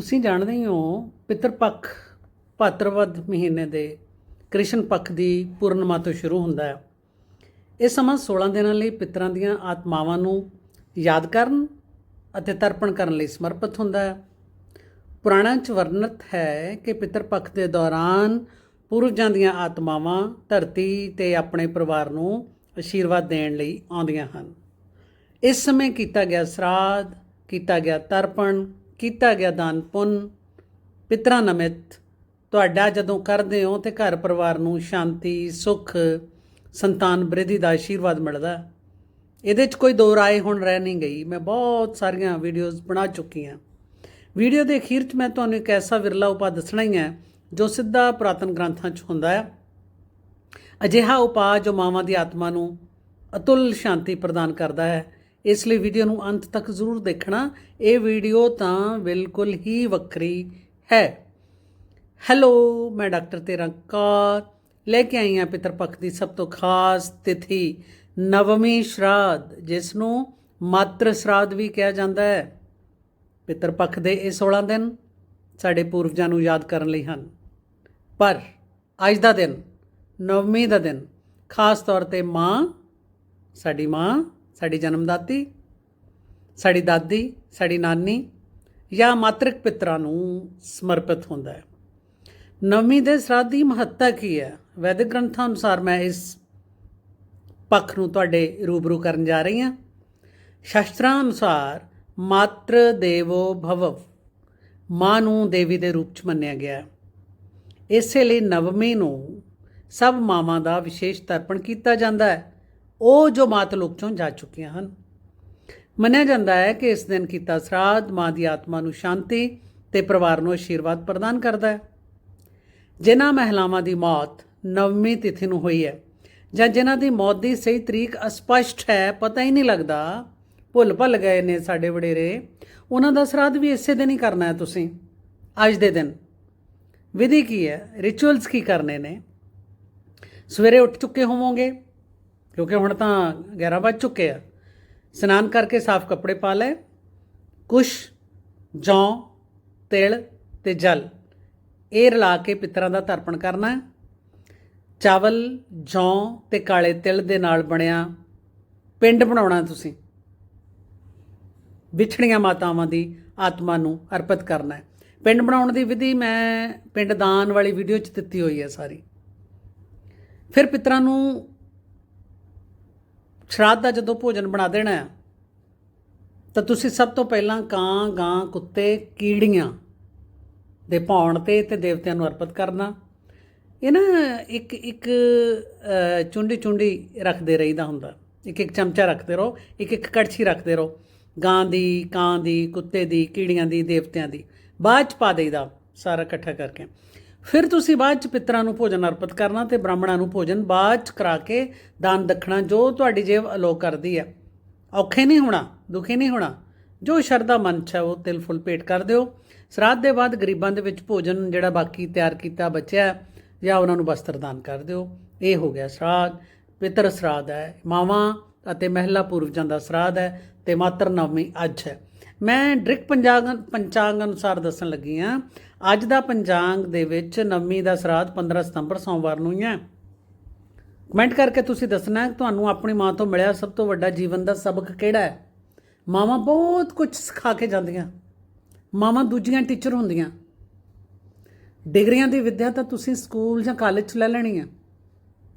ਤੁਸੀਂ ਜਾਣਦੇ ਹੀ ਹੋ, ਪਿਤਰ ਪੱਖ ਭਾਦਰਵਦ ਮਹੀਨੇ ਦੇ ਕ੍ਰਿਸ਼ਨ ਪੱਖ ਦੀ ਪੂਰਨਮਾ ਤੋਂ ਸ਼ੁਰੂ ਹੁੰਦਾ ਹੈ। ਇਹ ਸਮਾਂ 16 ਦਿਨਾਂ ਲਈ ਪਿਤਰਾਂ ਦੀਆਂ ਆਤਮਾਵਾਂ ਨੂੰ ਯਾਦ ਕਰਨ ਅਤੇ ਤਰਪਣ ਕਰਨ ਲਈ ਸਮਰਪਿਤ ਹੁੰਦਾ ਹੈ। ਪੁਰਾਣਾਂ 'ਚ ਵਰਣਿਤ ਹੈ ਕਿ ਪਿਤਰ ਪੱਖ ਦੇ ਦੌਰਾਨ ਪੂਰਵਜਾਂ ਦੀਆਂ ਆਤਮਾਵਾਂ ਧਰਤੀ ਤੇ ਆਪਣੇ ਪਰਿਵਾਰ ਨੂੰ ਅਸ਼ੀਰਵਾਦ ਦੇਣ ਲਈ ਆਉਂਦੀਆਂ ਹਨ। ਇਸ ਸਮੇਂ ਕੀਤਾ ਗਿਆ ਸਰਾਧ, ਕੀਤਾ ਗਿਆ ਤਰਪਣ ਕੀਤਾ ਗਿਆ ਦਾਨ ਪੁੰਨ, ਪਿਤਰਾਂ ਨਮਿਤ। ਤੁਹਾਡਾ ਜਦੋਂ ਕਰਦੇ ਹੋ ਤੇ ਘਰ ਪਰਿਵਾਰ ਨੂੰ ਸ਼ਾਂਤੀ, ਸੁੱਖ, ਸੰਤਾਨ, ਬ੍ਰਿਧੀ ਦਾ ਆਸ਼ੀਰਵਾਦ ਮਿਲਦਾ। ਇਹਦੇ 'ਚ ਕੋਈ ਦੋ ਰਾਏ ਹੁਣ ਰਹਿ ਨਹੀਂ ਗਈ। ਮੈਂ ਬਹੁਤ ਸਾਰੀਆਂ ਵੀਡੀਓਜ਼ ਬਣਾ ਚੁੱਕੀ ਹਾਂ। ਵੀਡੀਓ ਦੇ ਅਖੀਰ 'ਚ ਮੈਂ ਤੁਹਾਨੂੰ ਇੱਕ ਐਸਾ ਵਿਰਲਾ ਉਪਾਅ ਦੱਸਣਾ ਹੀ ਹੈ, ਜੋ ਸਿੱਧਾ ਪੁਰਾਤਨ ਗ੍ਰੰਥਾਂ 'ਚ ਹੁੰਦਾ ਹੈ ਅਜਿਹਾ ਉਪਾਅ ਜੋ ਮਾਵਾਂ ਦੀ ਆਤਮਾ ਨੂੰ ਅਤੁੱਲ ਸ਼ਾਂਤੀ ਪ੍ਰਦਾਨ ਕਰਦਾ ਹੈ। ਇਸ ਲਈ ਵੀਡੀਓ ਨੂੰ ਅੰਤ ਤੱਕ ਜ਼ਰੂਰ ਦੇਖਣਾ। ਇਹ ਵੀਡੀਓ ਤਾਂ ਬਿਲਕੁਲ ਹੀ ਵੱਖਰੀ ਹੈ। ਹੈਲੋ ਮੈਂ ਡਾਕਟਰ ਤੇਰਾ ਕੌਰ ਲੈ ਕੇ ਆਈ ਹਾਂ ਪਿਤਰ ਪੱਖ ਦੀ ਸਭ ਤੋਂ ਖਾਸ ਤਿਥੀ, ਨਵਮੀ ਸ਼ਰਾਧ, ਜਿਸ ਨੂੰ ਮਾਤਰ ਸ਼ਰਾਧ ਵੀ ਕਿਹਾ ਜਾਂਦਾ ਹੈ। ਪਿਤਰ ਪੱਖ ਦੇ ਇਹ 16 ਦਿਨ ਸਾਡੇ ਪੂਰਵਜਾਂ ਨੂੰ ਯਾਦ ਕਰਨ ਲਈ ਹਨ। ਪਰ ਅੱਜ ਦਾ ਦਿਨ, ਨਵਮੀ ਦਾ ਦਿਨ, ਖਾਸ ਤੌਰ ਤੇ ਮਾਂ, ਸਾਡੀ ਮਾਂ ਸਾਡੀ ਜਨਮਦਾਤੀ, ਸਾਡੀ ਦਾਦੀ, ਸਾਡੀ ਨਾਨੀ ਜਾਂ ਮਾਤ੍ਰਿਕ ਪਿਤਰਾਂ ਨੂੰ ਸਮਰਪਿਤ ਹੁੰਦਾ ਹੈ। ਨਵਮੀ ਦੇ ਸਰਾਧ ਦੀ ਮਹੱਤਤਾ ਕੀ ਹੈ? ਵੈਦਿਕ ਗ੍ਰੰਥਾਂ ਅਨੁਸਾਰ ਮੈਂ ਇਸ ਪੱਖ ਨੂੰ ਤੁਹਾਡੇ ਰੂਬਰੂ ਕਰਨ ਜਾ ਰਹੀ ਹਾਂ। ਸ਼ਾਸਤਰਾਂ ਅਨੁਸਾਰ ਮਾਤਰ ਦੇਵੋ ਭਵ ਮਾਂ ਨੂੰ ਦੇਵੀ ਦੇ ਰੂਪ ਚ ਮੰਨਿਆ ਗਿਆ ਇਸੇ ਲਈ ਨਵਮੀ ਨੂੰ ਸਭ ਮਾਵਾਂ ਦਾ ਵਿਸ਼ੇਸ਼ ਤਰਪਣ ਕੀਤਾ ਜਾਂਦਾ ਹੈ। ਉਹ ਜੋ ਮਾਤ ਲੋਕ ਚੋਂ ਜਾ ਚੁੱਕੀਆਂ ਹਨ। ਮੰਨਿਆ ਜਾਂਦਾ ਹੈ ਕਿ ਇਸ ਦਿਨ ਕੀਤਾ ਸਰਾਧ ਮਾਂ ਦੀ ਆਤਮਾ ਨੂੰ ਸ਼ਾਂਤੀ ਤੇ ਪਰਿਵਾਰ ਨੂੰ ਆਸ਼ੀਰਵਾਦ ਪ੍ਰਦਾਨ ਕਰਦਾ ਹੈ। ਜਿਨ੍ਹਾਂ ਮਹਿਲਾਵਾਂ ਦੀ ਮੌਤ ਨਵਮੀ ਤਿਥੀ ਨੂੰ ਹੋਈ ਹੈ ਜਾਂ ਜਿਨ੍ਹਾਂ ਦੀ ਮੌਤ ਦੀ ਸਹੀ ਤਰੀਕ ਅਸਪਸ਼ਟ ਹੈ, ਪਤਾ ਹੀ ਨਹੀਂ ਲੱਗਦਾ। ਭੁੱਲ ਭੱਲ ਗਏ ਨੇ ਸਾਡੇ ਵਡੇਰੇ। ਉਹਨਾਂ ਦਾ ਸਰਾਧ ਵੀ ਇਸੇ ਦਿਨ ਹੀ ਕਰਨਾ ਹੈ ਤੁਸੀਂ। ਅੱਜ ਦੇ ਦਿਨ। ਵਿਧੀ ਕੀ ਹੈ? ਰਿਚੁਅਲਸ ਕੀ ਕਰਨੇ ਨੇ? ਸਵੇਰੇ ਉੱਠ ਚੁੱਕੇ ਹੋਵੋਗੇ। ਕਿਉਂਕਿ ਹੁਣ ਤਾਂ 11 ਵੱਜ ਚੁੱਕੇ ਆ। ਸਨਾਨ ਕਰਕੇ ਸਾਫ਼ ਕੱਪੜੇ ਪਾ ਲੈ ਕੁਸ਼ ਜੌਂ, ਤਿਲ ਤੇ ਜਲ ਇਹ ਰਲਾ ਕੇ ਪਿਤਰਾਂ ਦਾ ਤਰਪਣ ਕਰਨਾ ਹੈ। ਚਾਵਲ, ਜੌਂ ਤੇ ਕਾਲੇ ਤਿਲ ਦੇ ਨਾਲ ਬਣਿਆ ਪਿੰਡ ਬਣਾਉਣਾ ਤੁਸੀਂ। ਵਿਛੜੀਆਂ ਮਾਤਾਵਾਂ ਦੀ ਆਤਮਾ ਨੂੰ ਅਰਪਿਤ ਕਰਨਾ ਹੈ। ਪਿੰਡ ਬਣਾਉਣ ਦੀ ਵਿਧੀ ਮੈਂ ਪਿੰਡ ਦਾਨ ਵਾਲੀ ਵੀਡੀਓ 'ਚ ਦਿੱਤੀ ਹੋਈ ਹੈ ਸਾਰੀ। ਫਿਰ ਪਿਤਰਾਂ ਨੂੰ ਸ਼ਰਾਧ ਦਾ ਜਦੋਂ ਭੋਜਨ ਬਣਾ ਦੇਣਾ ਹੈ, ਤਾਂ ਤੁਸੀਂ ਸਭ ਤੋਂ ਪਹਿਲਾਂ ਕਾਂ, ਗਾਂ, ਕੁੱਤੇ, ਕੀੜੀਆਂ ਦੇ ਪਾਉਣ ਤੇ ਤੇ ਦੇਵਤਿਆਂ ਨੂੰ ਅਰਪਿਤ ਕਰਨਾ। ਇਹ ਨਾ ਇੱਕ ਇੱਕ ਚੁੰਡੀ ਚੁੰਡੀ ਰੱਖਦੇ ਰਹੀਦਾ ਹੁੰਦਾ। ਇੱਕ ਇੱਕ ਚਮਚਾ ਰੱਖਦੇ ਰਹੋ, ਇੱਕ ਇੱਕ ਕੜਛੀ ਰੱਖਦੇ ਰਹੋ। ਗਾਂ ਦੀ, ਕਾਂ ਦੀ, ਕੁੱਤੇ ਦੀ, ਕੀੜੀਆਂ ਦੀ, ਦੇਵਤਿਆਂ ਦੀ। ਬਾਅਦ ਚ ਪਾ ਦੇਈਦਾ ਸਾਰਾ ਇਕੱਠਾ ਕਰਕੇ। ਫਿਰ ਤੁਸੀਂ ਬਾਅਦ ਚ ਪਿਤਰਾਂ ਨੂੰ ਭੋਜਨ ਅਰਪਿਤ ਕਰਨਾ ਤੇ ਬ੍ਰਾਹਮਣਾਂ ਨੂੰ ਭੋਜਨ ਬਾਅਦ ਚ ਕਰਾ ਕੇ ਦਾਨ ਦਖਣਾ ਜੋ ਤੁਹਾਡੀ ਜੇਬ ਅਲੋ ਕਰਦੀ ਹੈ ਔਖੇ ਨਹੀਂ ਹੋਣਾ, ਦੁਖੀ ਨਹੀਂ ਹੋਣਾ। ਜੋ ਸ਼ਰਧਾ ਮਨ ਚ ਹੈ ਉਹ ਤਿਲ ਫੁੱਲ ਭੇਟ ਕਰ ਦਿਓ। ਸਰਾਧ ਦੇ ਬਾਅਦ ਗਰੀਬਾਂ ਦੇ ਵਿੱਚ ਭੋਜਨ ਜਿਹੜਾ ਬਾਕੀ ਤਿਆਰ ਕੀਤਾ ਬਚਿਆ ਜਾਂ ਉਹਨਾਂ ਨੂੰ ਵਸਤਰ ਦਾਨ ਕਰ ਦਿਓ। ਇਹ ਹੋ ਗਿਆ ਸਰਾਧ। ਪਿਤਰ ਸਰਾਧ ਹੈ। ਮਾਵਾਂ ਅਤੇ ਮਹਿਲਾ ਪੂਰਵਜਾਂ ਦਾ ਸਰਾਧ ਹੈ ਤੇ ਮਾਤਰ ਨਵਮੀ ਅੱਜ ਹੈ। ਮੈਂ ਡ੍ਰਿਕ ਪੰਚਾਂਗ ਪੰਚਾਂਗ ਅਨੁਸਾਰ ਦੱਸਣ ਲੱਗੀ ਹਾਂ ਅੱਜ ਦਾ ਪੰਚਾਂਗ ਦੇ ਵਿੱਚ ਨਵਮੀ ਦਾ ਸਰਾਧ 15 ਸਤੰਬਰ ਸੋਮਵਾਰ ਨੂੰ ਹੀ ਹੈ। ਕਮੈਂਟ ਕਰਕੇ ਤੁਸੀਂ ਦੱਸਣਾ ਤੁਹਾਨੂੰ ਆਪਣੀ ਮਾਂ ਤੋਂ ਮਿਲਿਆ ਸਭ ਤੋਂ ਵੱਡਾ ਜੀਵਨ ਦਾ ਸਬਕ ਕਿਹੜਾ ਹੈ? ਮਾਵਾਂ ਬਹੁਤ ਕੁਝ ਸਿਖਾ ਕੇ ਜਾਂਦੀਆਂ। ਮਾਵਾਂ ਦੂਜੀਆਂ ਟੀਚਰ ਹੁੰਦੀਆਂ। ਡਿਗਰੀਆਂ ਦੀ ਵਿੱਦਿਆ ਤਾਂ ਤੁਸੀਂ ਸਕੂਲ ਜਾਂ ਕਾਲਜ 'ਚ ਲੈ ਲੈਣੀ ਆ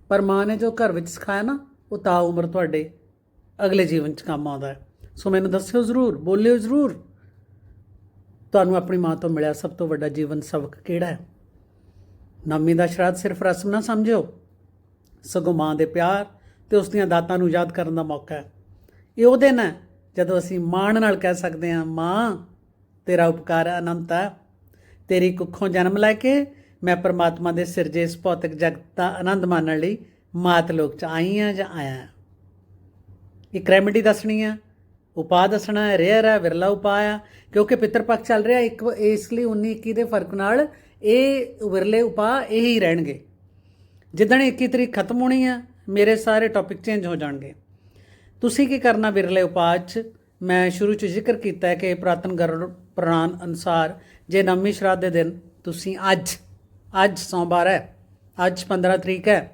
ਪਰ ਮਾਂ ਨੇ ਜੋ ਘਰ ਵਿੱਚ ਸਿਖਾਇਆ ਨਾ, ਉਹ ਤਾਂ ਉਮਰ ਤੁਹਾਡੇ ਅਗਲੇ ਜੀਵਨ 'ਚ ਕੰਮ ਆਉਂਦਾ ਹੈ। ਸੋ ਮੈਨੂੰ ਦੱਸਿਓ ਜ਼ਰੂਰ, ਬੋਲਿਓ ਜ਼ਰੂਰ। ਤੁਹਾਨੂੰ ਆਪਣੀ ਮਾਂ ਤੋਂ ਮਿਲਿਆ ਸਭ ਤੋਂ ਵੱਡਾ ਜੀਵਨ ਸਬਕ ਕਿਹੜਾ ਹੈ? ਨਵਮੀ ਦਾ ਸ਼ਰਾਧ ਸਿਰਫ ਰਸਮ ਨਾ ਸਮਝਿਓ। ਸਗੋਂ ਮਾਂ ਦੇ ਪਿਆਰ ਤੇ ਉਸ ਦੀਆਂ ਦਾਤਾਂ ਨੂੰ ਯਾਦ ਕਰਨ ਦਾ ਮੌਕਾ ਹੈ। ਇਹ ਉਹ ਦਿਨ ਹੈ ਜਦੋਂ ਅਸੀਂ ਮਾਣ ਨਾਲ ਕਹਿ ਸਕਦੇ ਹਾਂ, ਮਾਂ, ਤੇਰਾ ਉਪਕਾਰ ਅਨੰਤ ਹੈ। ਤੇਰੀ ਕੁੱਖੋਂ ਜਨਮ ਲੈ ਕੇ ਮੈਂ ਪਰਮਾਤਮਾ ਦੇ ਸਿਰਜੇ ਇਸ ਭੌਤਿਕ ਜਗਤ ਦਾ ਆਨੰਦ ਮਾਣਨ ਲਈ ਮਾਤ ਲੋਕ ਚ ਆਈ ਹਾਂ ਜਾਂ ਆਇਆ ਇੱਕ ਰੈਮਡੀ ਦੱਸਣੀ ਆ ਉਪਾਅ ਦੱਸਣਾ ਹੈ ਰੇਅਰ ਹੈ, ਵਿਰਲਾ ਉਪਾਅ ਆ, ਕਿਉਂਕਿ ਪਿਤਰ ਪੱਖ ਚੱਲ ਰਿਹਾ ਇੱਕ, ਇਸ ਲਈ 19 21 ਦੇ ਫ਼ਰਕ ਨਾਲ ਇਹ ਵਿਰਲੇ ਉਪਾਅ ਇਹ ਹੀ ਰਹਿਣਗੇ। ਜਿੱਦਣ 21 ਤਰੀਕ ਖਤਮ ਹੋਣੀ ਆ, ਮੇਰੇ ਸਾਰੇ ਟੌਪਿਕ ਚੇਂਜ ਹੋ ਜਾਣਗੇ। ਤੁਸੀਂ ਕੀ ਕਰਨਾ ਵਿਰਲੇ ਉਪਾਅ 'ਚ? ਮੈਂ ਸ਼ੁਰੂ 'ਚ ਜ਼ਿਕਰ ਕੀਤਾ ਹੈ ਕਿ ਪ੍ਰਾਤਨ ਗਰੁੜ ਪੁਰਾਣ ਅਨੁਸਾਰ ਜੇ ਨਵਮੀ ਸ਼ਰਾਧ ਦੇ ਦਿਨ ਤੁਸੀਂ ਅੱਜ ਅੱਜ ਸੋਮਵਾਰ ਹੈ, ਅੱਜ 15 ਤਰੀਕ ਹੈ,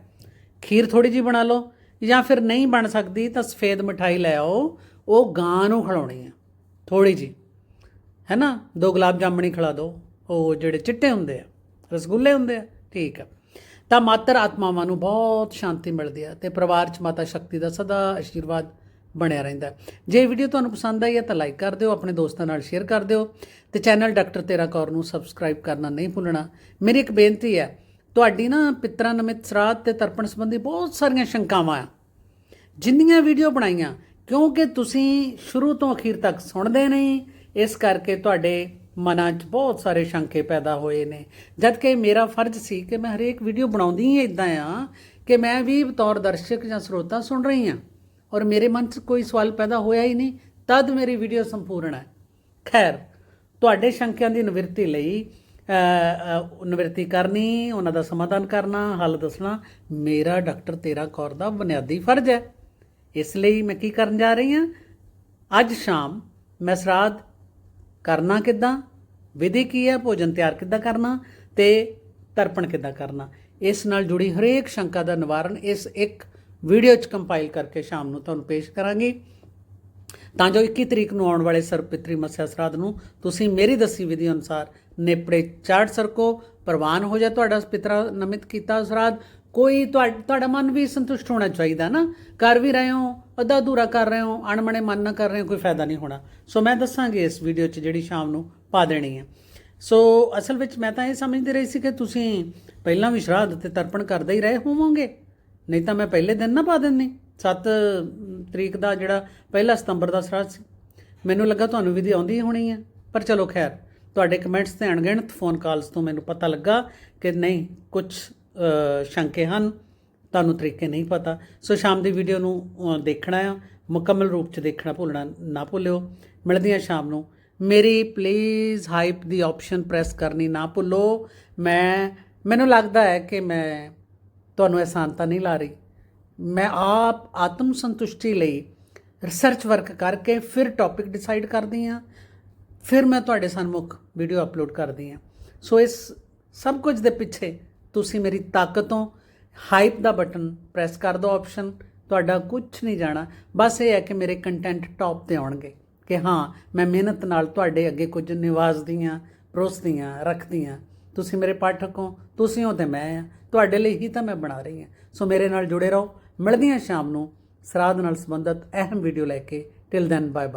ਖੀਰ ਥੋੜੀ ਜੀ ਬਣਾ ਲਓ ਜਾਂ ਫਿਰ ਨਹੀਂ ਬਣ ਸਕਦੀ ਤਾਂ ਸਫੇਦ ਮਠਾਈ ਲੈ ਆਓ। ਉਹ ਗਾਂ ਨੂੰ ਖਿਲਾਉਣੀ ਆ ਥੋੜੀ ਜੀ ਹੈ ਨਾ? ਦੋ ਗੁਲਾਬ ਜਾਮਣੀ ਖਿਲਾ ਦਿਓ ਉਹ ਜਿਹੜੇ ਚਿੱਟੇ ਹੁੰਦੇ ਆ, ਰਸਗੁੱਲੇ ਹੁੰਦੇ ਆ, ਠੀਕ ਆ। ਤਾਂ ਮਾਤਰ ਆਤਮਾਵਾਂ ਨੂੰ ਬਹੁਤ ਸ਼ਾਂਤੀ ਮਿਲਦੀ ਆ ਤੇ ਪਰਿਵਾਰ 'ਚ ਮਾਤਾ ਸ਼ਕਤੀ ਦਾ ਸਦਾ ਆਸ਼ੀਰਵਾਦ ਬਣਿਆ ਰਹਿੰਦਾ ਜੇ ਵੀਡੀਓ ਤੁਹਾਨੂੰ ਪਸੰਦ ਆਈ ਹੈ ਤਾਂ ਲਾਈਕ ਕਰ ਦਿਓ, ਆਪਣੇ ਦੋਸਤਾਂ ਨਾਲ ਸ਼ੇਅਰ ਕਰ ਦਿਓ ਤੇ ਚੈਨਲ ਡਾਕਟਰ ਤੇਰਾ ਕੌਰ ਨੂੰ ਸਬਸਕ੍ਰਾਈਬ ਕਰਨਾ ਨਹੀਂ ਭੁੱਲਣਾ। ਮੇਰੀ ਇੱਕ ਬੇਨਤੀ ਹੈ ਤੁਹਾਡੀ ਨਾ ਪਿਤਰਾਂ ਨਮਿਤ ਸਰਾਧ ਤੇ ਤਰਪਣ ਸੰਬੰਧੀ ਬਹੁਤ ਸਾਰੀਆਂ ਸ਼ੰਕਾਵਾਂ ਆ। ਜਿੰਨੀਆਂ ਵੀਡੀਓ ਬਣਾਈਆਂ ਕਿਉਂਕਿ ਤੁਸੀਂ ਸ਼ੁਰੂ ਤੋਂ ਅਖੀਰ ਤੱਕ ਸੁਣਦੇ ਨਹੀਂ ਇਸ ਕਰਕੇ ਤੁਹਾਡੇ ਮਨਾਂ 'ਚ ਬਹੁਤ ਸਾਰੇ ਸ਼ੰਕੇ ਪੈਦਾ ਹੋਏ ਨੇ। ਜਦ ਕਿ ਮੇਰਾ ਫਰਜ਼ ਸੀ ਕਿ ਮੈਂ ਹਰੇਕ ਵੀਡੀਓ ਬਣਾਉਂਦੀ ਹੀ ਇਦਾਂ ਆ ਕਿ ਮੈਂ ਵੀ ਬਤੌਰ ਦਰਸ਼ਕ ਜਾਂ ਸਰੋਤਾ ਸੁਣ ਰਹੀ ਹਾਂ ਔਰ ਮੇਰੇ ਮਨ 'ਚ ਕੋਈ ਸਵਾਲ ਪੈਦਾ ਹੋਇਆ ਹੀ ਨਹੀਂ ਤਦ ਮੇਰੀ ਵੀਡੀਓ ਸੰਪੂਰਨ ਹੈ। ਖੈਰ ਤੁਹਾਡੇ ਸ਼ੰਕਿਆਂ ਦੀ ਨਿਵਰਤੀ ਲਈ ਅ, ਨਿਵਰਤੀ ਕਰਨੀ ਉਹਨਾਂ ਦਾ ਸਮਾਧਾਨ ਕਰਨਾ ਹੱਲ ਦੱਸਣਾ ਮੇਰਾ ਡਾਕਟਰ ਤੇਰਾ ਕੌਰ ਦਾ ਬੁਨਿਆਦੀ ਫਰਜ਼ ਹੈ। ਇਸ ਲਈ ਮੈਂ ਕੀ ਕਰਨ ਜਾ ਰਹੀ ਹਾਂ? ਅੱਜ ਸ਼ਾਮ ਮੈਂ ਸਰਾਧ ਕਰਨਾ ਕਿੱਦਾਂ? ਵਿਧੀ ਕੀ ਹੈ? ਭੋਜਨ ਤਿਆਰ ਕਿੱਦਾਂ ਕਰਨਾ? ਤੇ ਤਰਪਣ ਕਿੱਦਾਂ ਕਰਨਾ? ਇਸ ਨਾਲ ਜੁੜੀ ਹਰੇਕ ਸ਼ੰਕਾ ਦਾ ਨਿਵਾਰਨ ਇਸ ਇੱਕ ਵੀਡੀਓ 'ਚ ਕੰਪਾਈਲ ਕਰਕੇ ਸ਼ਾਮ ਨੂੰ ਤੁਹਾਨੂੰ ਪੇਸ਼ ਕਰਾਂਗੇ। ਤਾਂ ਜੋ 21 ਤਰੀਕ ਨੂੰ ਆਉਣ ਵਾਲੇ ਸਰਪਿਤਰੀ ਮੱਸਿਆ ਸਰਾਧ ਨੂੰ ਤੁਸੀਂ ਮੇਰੀ ਦੱਸੀ ਵਿਧੀ ਅਨੁਸਾਰ ਨੇਪੜੇ ਚਾੜ ਸਰਕੋ, ਪ੍ਰਵਾਨ ਹੋ ਜਾ ਤੁਹਾਡਾ ਪਿਤਰਾ ਨਮਿਤ ਕੀਤਾ ਸਰਾਧ। ਕੋਈ ਤੁਹਾ- ਤੁਹਾਡਾ ਮਨ ਵੀ ਸੰਤੁਸ਼ਟ ਹੋਣਾ ਚਾਹੀਦਾ ਨਾ। ਕਰ ਵੀ ਰਹੇ ਹੋ, ਅੱਧਾ ਅਧੂਰਾ ਕਰ ਰਹੇ ਹੋ, ਅਣਮਣੇ ਮਨ ਨਾ ਕਰ ਰਹੇ ਹੋ, ਕੋਈ ਫਾਇਦਾ ਨਹੀਂ ਹੋਣਾ। ਸੋ ਮੈਂ ਦੱਸਾਂਗੀ ਇਸ ਵੀਡੀਓ 'ਚ ਜਿਹੜੀ ਸ਼ਾਮ ਨੂੰ ਪਾ ਦੇਣੀ ਹੈ। ਸੋ ਅਸਲ ਵਿੱਚ ਮੈਂ ਤਾਂ ਇਹ ਸਮਝਦੀ ਰਹੀ ਸੀ ਕਿ ਤੁਸੀਂ ਪਹਿਲਾਂ ਵੀ ਸ਼ਰਾਧ ਤੇ ਤਰਪਣ ਕਰਦੇ ਹੀ ਰਹੇ ਹੋਵੋਗੇ। ਨਹੀਂ ਤਾਂ ਮੈਂ ਪਹਿਲੇ ਦਿਨ ਨਾ ਪਾ ਦਿੰਦੀ 7 ਤਰੀਕ ਦਾ ਜਿਹੜਾ ਪਹਿਲਾ ਸਤੰਬਰ ਦਾ ਸਰਾਧ ਸੀ। ਮੈਨੂੰ ਲੱਗਾ ਤੁਹਾਨੂੰ ਵੀ ਦੀ ਆਉਂਦੀ ਹੀ ਹੋਣੀ ਹੈ। ਪਰ ਚਲੋ ਖੈਰ, ਤੁਹਾਡੇ ਕਮੈਂਟਸ ਤੇ ਅਣਗਿਣਤ ਫੋਨ ਕਾਲਸ ਤੋਂ ਮੈਨੂੰ ਪਤਾ ਲੱਗਾ ਕਿ ਨਹੀਂ ਕੁਝ ਸ਼ੰਕੇ ਹਨ, ਤੁਹਾਨੂੰ ਤਰੀਕੇ ਨਹੀਂ ਪਤਾ। ਸੋ ਸ਼ਾਮ ਦੀ ਵੀਡੀਓ ਨੂੰ ਦੇਖਣਾ ਆ। ਮੁਕੰਮਲ ਰੂਪ ਚ ਦੇਖਣਾ ਭੁੱਲਣਾ ਨਾ ਭੁੱਲਿਓ। ਮਿਲਦੇ ਹਾਂ ਸ਼ਾਮ ਨੂੰ। ਮੇਰੀ ਪਲੀਜ਼ ਹਾਈਪ ਦੀ ਆਪਸ਼ਨ ਪ੍ਰੈਸ ਕਰਨੀ ਨਾ ਭੁੱਲੋ। ਮੈਂ, ਮੈਨੂੰ ਲੱਗਦਾ ਹੈ ਕਿ ਮੈਂ ਤੁਹਾਨੂੰ ਅਹਿਸਾਨ ਨਹੀਂ ਲਾ ਰਹੀ। ਮੈਂ ਆਪ ਆਤਮ ਸੰਤੁਸ਼ਟੀ ਲਈ ਰਿਸਰਚ ਵਰਕ ਕਰਕੇ ਫਿਰ ਟੌਪਿਕ ਡਿਸਾਈਡ ਕਰਦੀ ਹਾਂ। ਫਿਰ ਮੈਂ ਤੁਹਾਡੇ ਸਨਮੁਖ ਵੀਡੀਓ ਅਪਲੋਡ ਕਰਦੀ ਹਾਂ। ਸੋ ਇਸ ਸਭ ਕੁਝ ਦੇ ਪਿੱਛੇ ਤੁਸੀਂ ਮੇਰੀ ਤਾਕਤੋਂ ਹਾਈਪ ਦਾ ਬਟਨ ਪ੍ਰੈਸ ਕਰ ਦਿਓ ਆਪਸ਼ਨ ਤੁਹਾਡਾ ਕੁਝ ਨਹੀਂ ਜਾਣਾ। ਬਸ ਇਹ ਹੈ ਕਿ ਮੇਰੇ ਕੰਟੈਂਟ ਟੌਪ ਤੇ ਆਉਣਗੇ ਕਿ ਹਾਂ, ਮੈਂ ਮਿਹਨਤ ਨਾਲ ਤੁਹਾਡੇ ਅੱਗੇ ਕੁਝ ਨਿਵਾਜ਼ਦੀਆਂ, ਪਰੋਸਦੀਆਂ, ਰੱਖਦੀਆਂ। ਤੁਸੀਂ ਮੇਰੇ ਪਾਠਕ ਹੋ, ਤੁਸੀਂ ਹੋ ਤੇ ਮੈਂ ਆ ਤੁਹਾਡੇ ਲਈ ਹੀ ਤਾਂ ਮੈਂ ਬਣਾ ਰਹੀ ਹਾਂ। ਸੋ ਮੇਰੇ ਨਾਲ ਜੁੜੇ ਰਹੋ। ਮਿਲਦੀਆਂ ਸ਼ਾਮ ਨੂੰ। ਸਰਾਧ ਨਾਲ ਸੰਬੰਧਿਤ ਅਹਿਮ ਵੀਡੀਓ ਲੈ ਕੇ। Till then bye bye